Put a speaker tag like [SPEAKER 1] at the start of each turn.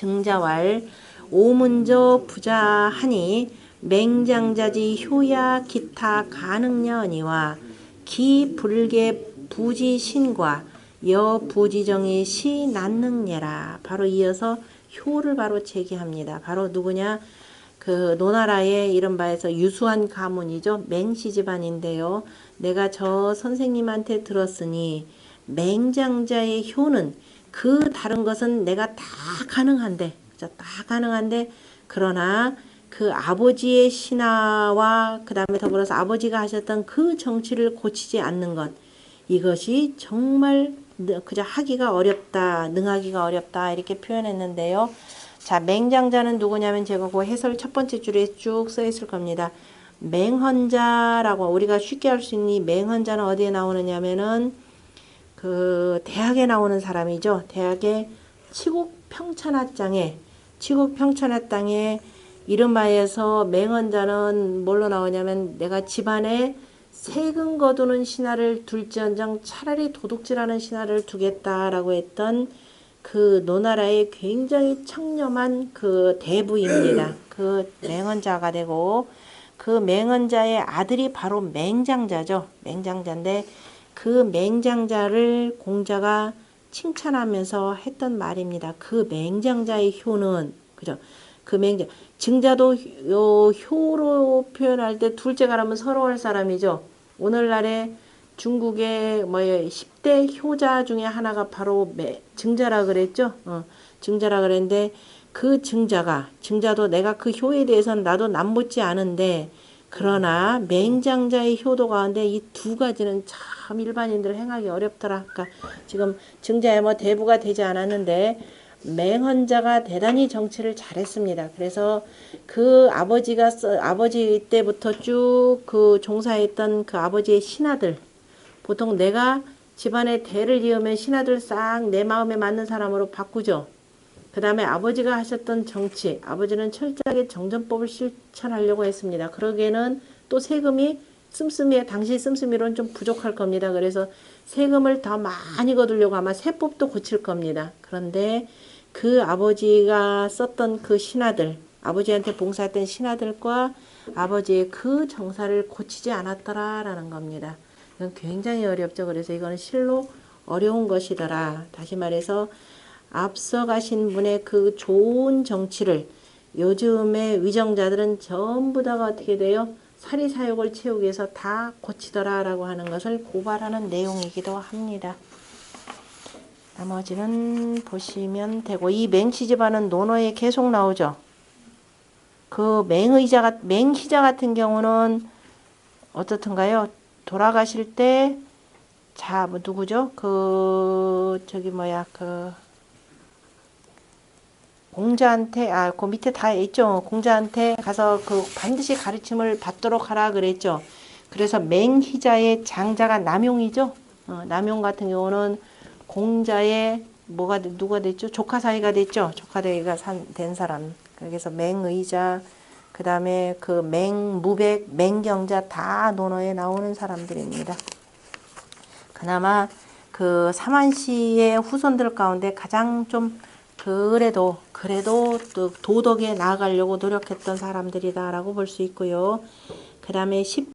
[SPEAKER 1] 증자왈 오문저 부자하니 맹장자지 효야 기타 가능녀니와 기불계 부지신과 여부지정의 시난능예라 바로 이어서 효를 바로 제기합니다. 바로 누구냐? 그 노나라의 이른바에서 유수한 가문이죠. 맹씨 집안인데요. 내가 저 선생님한테 들었으니 맹장자의 효는 그 다른 것은 내가 다 가능한데? 다 가능한데 그러나 그 아버지의 신하와 그 다음에 더불어서 아버지가 하셨던 그 정치를 고치지 않는 것 이것이 정말 느- 그저 하기가 어렵다, 능하기가 어렵다 이렇게 표현했는데요. 자, 맹장자는 누구냐면 제가 그 해설 첫 번째 줄에 쭉 써 있을 겁니다. 맹헌자라고 우리가 쉽게 할 수 있는 이 맹헌자는 어디에 나오느냐면은 그 대학에 나오는 사람이죠. 대학의 치국 평천하장에 치국 평천하 땅에 이른바에서 맹헌자는 뭘로 나오냐면 내가 집안에 세금 거두는 신하를 둘지언정 차라리 도둑질하는 신하를 두겠다라고 했던 그 노나라의 굉장히 청렴한 그 대부입니다. 그 맹헌자가 되고 그 맹헌자의 아들이 바로 맹장자죠. 맹장자인데 그 맹장자를 공자가 칭찬하면서 했던 말입니다. 그 맹장자의 효는 그죠? 그 맹장 증자도 요 효로 표현할 때 둘째 가라면 서러워할 사람이죠. 오늘날에 중국의 뭐 10대 효자 중에 하나가 바로 매, 증자라 그랬죠. 어, 증자라 그랬는데 그 증자가 증자도 내가 그 효에 대해서는 나도 남붙지 않은데 그러나 맹장자의 효도 가운데 이 두 가지는 참 일반인들 행하기 어렵더라. 그러니까 지금 증자에 뭐 대부가 되지 않았는데 맹헌자가 대단히 정치를 잘했습니다. 그래서 그 아버지가 써- 아버지 때부터 쭉 그 종사했던 그 아버지의 신하들 보통 내가 집안에 대를 이으면 신하들 싹 내 마음에 맞는 사람으로 바꾸죠. 그 다음에 아버지가 하셨던 정치, 아버지는 철저하게 정전법을 실천하려고 했습니다. 그러기에는 또 세금이 씀씀이에 당시 씀씀이로는 좀 부족할 겁니다. 그래서 세금을 더 많이 거두려고 아마 세법도 고칠 겁니다. 그런데 그 아버지가 썼던 그 신하들, 아버지한테 봉사했던 신하들과 아버지의 그 정사를 고치지 않았더라라는 겁니다. 이건 굉장히 어렵죠. 그래서 이거는 실로 어려운 것이더라. 다시 말해서 앞서 가신 분의 그 좋은 정치를 요즘의 위정자들은 전부 다가 어떻게 돼요? 사리사욕을 채우기 위해서 다 고치더라 라고 하는 것을 고발하는 내용이기도 합니다. 나머지는 보시면 되고 이 맹시 집안은 논어에 계속 나오죠. 그 맹의자 맹희자 같은 경우는 어떻든가요? 돌아가실 때 자, 뭐 누구죠? 그 저기 뭐야 그 공자한테 아 그 밑에 다 있죠. 공자한테 가서 그 반드시 가르침을 받도록 하라 그랬죠. 그래서 맹희자의 장자가 남용이죠. 어, 남용 같은 경우는 공자의 뭐가 돼- 누가 됐죠? 조카 사이가 됐죠. 조카 사이가 산, 된 사람. 그래서 맹의자 그 다음에 그 맹무백, 맹경자 다 논어에 나오는 사람들입니다. 그나마 그 사만시의 후손들 가운데 가장 좀 그래도 그래도 또 도덕에 나아가려고 노력했던 사람들이다라고 볼 수 있고요. 그 다음에 10